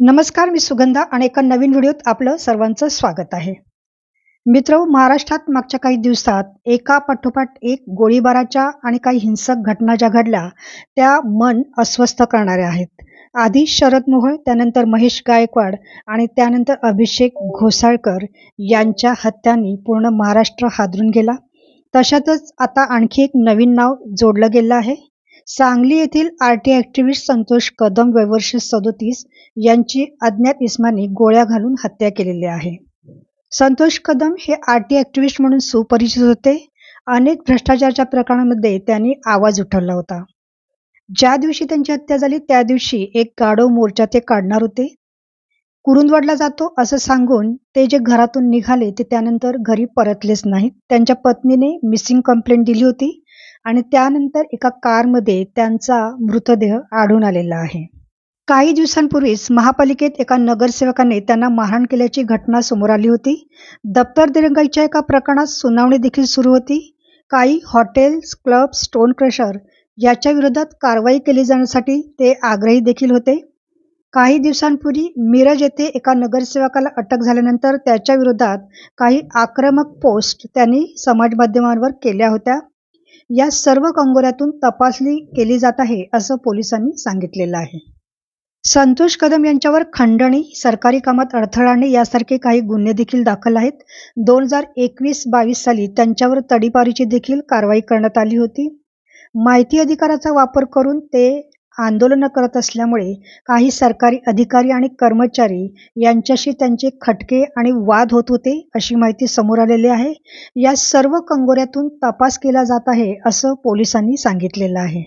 नमस्कार मी सुगंधा आणि एका नवीन व्हिडिओत आपलं सर्वांचं स्वागत आहे. मित्र महाराष्ट्रात मागच्या काही दिवसात एका पाठोपाठ एक गोळीबाराच्या आणि काही हिंसक घटना ज्या घडल्या त्या मन अस्वस्थ करणाऱ्या आहेत. आधी शरद मोहोळ त्यानंतर महेश गायकवाड आणि त्यानंतर अभिषेक घोसाळकर यांच्या हत्यांनी पूर्ण महाराष्ट्र हादरून गेला. तशातच आता आणखी एक नवीन नाव जोडलं गेलं आहे. सांगली येथील आरटी ॲक्टिव्हिस्ट संतोष कदम वयवर्ष सदोतीस यांची अज्ञात इस्मानी गोळ्या घालून हत्या केलेली आहे. संतोष कदम हे आरटी ॲक्टिव्हिस्ट म्हणून सुपरिचित होते. अनेक भ्रष्टाचाराच्या प्रकरणामध्ये त्यांनी आवाज उठवला होता. ज्या दिवशी त्यांची हत्या झाली त्या दिवशी एक गाढव मोर्चा ते काढणार होते. कुरुंदवाडला जातो असं सांगून ते जे घरातून निघाले ते त्यानंतर घरी परतलेच नाहीत. त्यांच्या पत्नीने मिसिंग कंप्लेंट दिली होती. आणि त्यानंतर एका कारमध्ये त्यांचा मृतदेह आढळून आलेला आहे. काही दिवसांपूर्वीच महापालिकेत एका नगरसेवकाने त्यांना मारहाण केल्याची घटना समोर आली होती. दप्तर दिरंगाईच्या एका प्रकरणात सुनावणी देखील सुरू होती. काही हॉटेल्स क्लब स्टोन क्रशर याच्या विरोधात कारवाई केली जाण्यासाठी ते आग्रही देखील होते. काही दिवसांपूर्वी मिरज येथे एका नगरसेवकाला अटक झाल्यानंतर त्याच्या विरोधात काही आक्रमक पोस्ट त्यांनी समाज माध्यमांवर केल्या होत्या. या सर्व कंगोऱ्यातून तपासणी केली जात आहे असं पोलिसांनी सांगितलेलं आहे. संतोष कदम यांच्यावर खंडणी सरकारी कामात अडथळा यासारखे काही गुन्हे देखील दाखल आहेत. दोन हजार एकवीस बावीस साली त्यांच्यावर तडीपारीची देखील कारवाई करण्यात आली होती. माहिती अधिकाराचा वापर करून ते आंदोलनं करत असल्यामुळे काही सरकारी अधिकारी आणि कर्मचारी यांच्याशी त्यांचे खटके आणि वाद होत होते अशी माहिती समोर आलेली आहे. या सर्व कंगोऱ्यातून तपास केला जात आहे असं पोलिसांनी सांगितलेलं आहे.